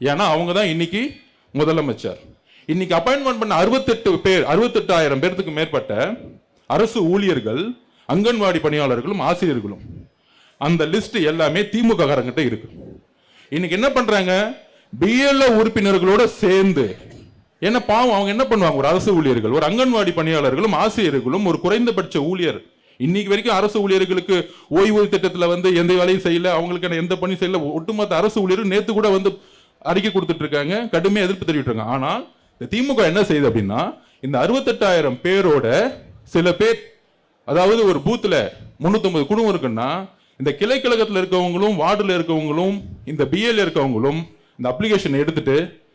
ஏன்னா அவங்க தான் இன்னைக்கு முதலமைச்சர். இன்னைக்கு அப்பாயின்மெண்ட் பண்ண அறுபத்தெட்டு பேர் அறுபத்தெட்டாயிரம் பேர்த்துக்கு மேற்பட்ட அரசு ஊழியர்கள் அங்கன்வாடி பணியாளர்களும் ஆசிரியர்களும். அந்த லிஸ்ட் எல்லாமே திமுக காரங்கிட்ட இருக்கு. இன்னைக்கு என்ன பண்றாங்க? பிஎல்ஓ உறுப்பினர்களோட சேர்ந்து என்ன பாவம் அவங்க என்ன பண்ணுவாங்க? ஒரு அரசு ஊழியர்கள் ஒரு அங்கன்வாடி பணியாளர்களும் ஆசிரியர்களும் ஒரு குறைந்தபட்ச ஊழியர். இன்னைக்கு வரைக்கும் அரசு ஊழியர்களுக்கு ஓய்வூதிய திட்டத்தில் வந்து எந்த வேலையும் செய்யல அவங்களுக்கு எந்த பணி செய்யல. ஒட்டுமொத்த அரசு ஊழியரும் நேற்று கூட வந்து அறிக்கை கொடுத்துட்டு இருக்காங்க கடுமையாக எதிர்ப்பு தெரிவிட்டு இருக்காங்க. இந்த திமுக என்ன செய்யுது அப்படின்னா இந்த அறுபத்தெட்டாயிரம் பேரோட சில பேர் அதாவது ஒரு பூத்தில் முந்நூற்றம்பது குடும்பம் இருக்குன்னா இந்த கிளை இருக்கவங்களும் வார்டில் இருக்கவங்களும் இந்த பிஎல் இருக்கவங்களும் இந்த அப்ளிகேஷன் எடுத்துட்டு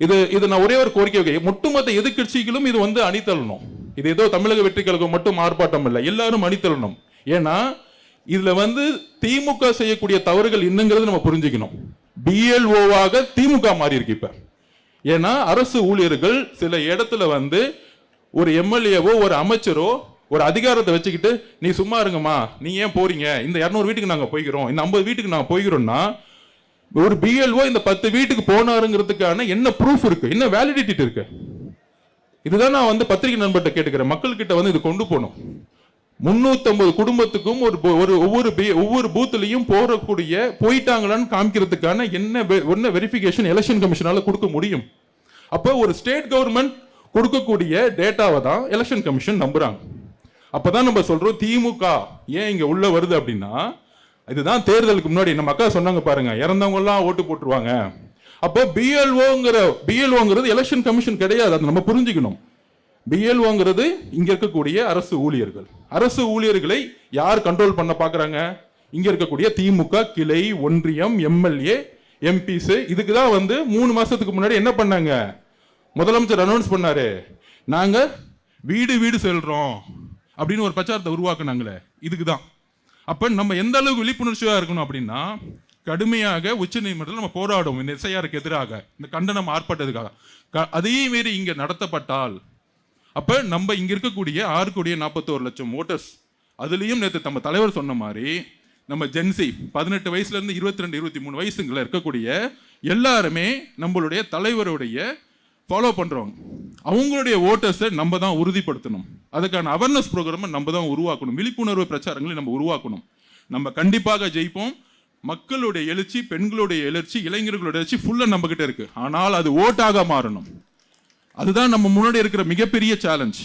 இது இது நான் ஒரே ஒரு கோரிக்கை வைக்க ஒட்டுமொத்த எதிர்க்கட்சிகளும் இது வந்து அணித்தள்ளணும் இது ஏதோ தமிழக வெற்றி கழகம் மட்டும் ஆர்ப்பாட்டம் இல்லை எல்லாரும் அணித்தள்ளணும் ஏன்னா இதுல வந்து திமுக செய்யக்கூடிய தவறுகள் இன்னுங்கிறது நம்ம புரிஞ்சுக்கணும். பிஎல்ஓவாக திமுக மாறி இருக்கு இப்ப. ஏன்னா அரசு ஊழியர்கள் சில இடத்துல வந்து ஒரு எம்எல்ஏவோ ஒரு அமைச்சரோ ஒரு அதிகாரத்தை வச்சுக்கிட்டு நீ சும்மா இருங்கம்மா நீ ஏன் போறீங்க? இந்த இரநூறு வீட்டுக்கு நாங்கள் போய்க்கிறோம். இந்த ஐம்பது வீட்டுக்கு நாங்கள் போய்க்கிறோம்னா ஒரு பிஎல்ஓ இந்த பத்து வீட்டுக்கு போனாருங்கிறதுக்கான என்ன ப்ரூஃப் இருக்கு? என்ன வேலிடிட்டி இருக்கு? இதுதான் நான் வந்து பத்திரிகை நண்பர்கிட்ட கேட்டுக்கிறேன். மக்கள்கிட்ட வந்து இது கொண்டு போகணும். முன்னூத்தம்பது குடும்பத்துக்கும் ஒரு ஒரு ஒவ்வொரு பி- ஒவ்வொரு பூத்துலையும் போறக்கூடிய போயிட்டாங்களான்னு காமிக்கிறதுக்கான என்ன வெ- என்ன வெரிஃபிகேஷன் எலெக்ஷன் கமிஷனால கொடுக்க முடியும்? அப்போ ஒரு ஸ்டேட் கவர்மெண்ட் கொடுக்கக்கூடிய டேட்டாவை தான் எலெக்ஷன் கமிஷன் நம்புறாங்க. அப்பதான் நம்ம சொல்றோம் திமுக ஏன் இங்க உள்ள வருது அப்படின்னா இதுதான் தேர்தலுக்கு முன்னாடி நம்ம அக்கா சொன்னாங்க பாருங்க இறந்தவங்க எல்லாம் ஓட்டு போட்டுருவாங்க. அப்போ பிஎல்ஓங்கிற பிஎல்ஓங்கிறது எலெக்ஷன் கமிஷன் கிடையாது அதை நம்ம புரிஞ்சுக்கணும். பிஎல்ஓங்கிறது இங்க இருக்கக்கூடிய அரசு ஊழியர்கள். அரசு ஊழியர்களை யார் கண்ட்ரோல் பண்ண பாக்குறாங்க? இங்க இருக்கக்கூடிய திமுக கிளை ஒன்றியம் எம்எல்ஏ எம்பிஸ் இதுக்கு தான் வந்து மூணு மாசத்துக்கு முன்னாடி என்ன பண்ணாங்க? முதலமைச்சர் அனௌன்ஸ் பண்ணாரு. நாங்க வீடு வீடு செல்றோம் அப்படின்னு ஒரு பிரச்சாரத்தை உருவாக்குனாங்களே. இதுக்கு தான். அப்ப நம்ம எந்த அளவுக்கு விழிப்புணர்ச்சியா இருக்கணும் அப்படின்னா கடுமையாக உச்ச நீதிமன்றத்தில் நம்ம போராடுவோம். இந்த எஸ்ஐஆருக்கு எதிராக இந்த கண்டனம் ஆர்ப்பாட்டத்துக்காக க- அதையும் மீறி இங்கே நடத்தப்பட்டால் அப்போ நம்ம இங்கே இருக்கக்கூடிய ஆறு கோடியே நாற்பத்தோரு லட்சம் ஓட்டர்ஸ் அதுலேயும் நேற்று நம்ம தலைவர் சொன்ன மாதிரி நம்ம ஜென்சி பதினெட்டு வயசுலேருந்து இருபத்தி ரெண்டு இருபத்தி மூணு வயசுங்களை இருக்கக்கூடிய எல்லாருமே நம்மளுடைய தலைவருடைய ஃபாலோ பண்ணுறவங்க அவங்களுடைய ஓட்டர்ஸை நம்ம தான் உறுதிப்படுத்தணும். அதுக்கான அவேர்னஸ் ப்ரோக்ராமை நம்ம தான் உருவாக்கணும். விழிப்புணர்வு பிரச்சாரங்களை நம்ம உருவாக்கணும். நம்ம கண்டிப்பாக ஜெயிப்போம். மக்களுடைய எழுச்சி பெண்களுடைய எழுச்சி இளைஞர்களுடைய எழுச்சி ஃபுல்லாக நம்மக்கிட்ட இருக்குது இருக்கு. ஆனால் அது ஓட்டாக மாறணும். அதுதான் நம்ம முன்னாடி இருக்கிற மிகப்பெரிய சேலஞ்ச்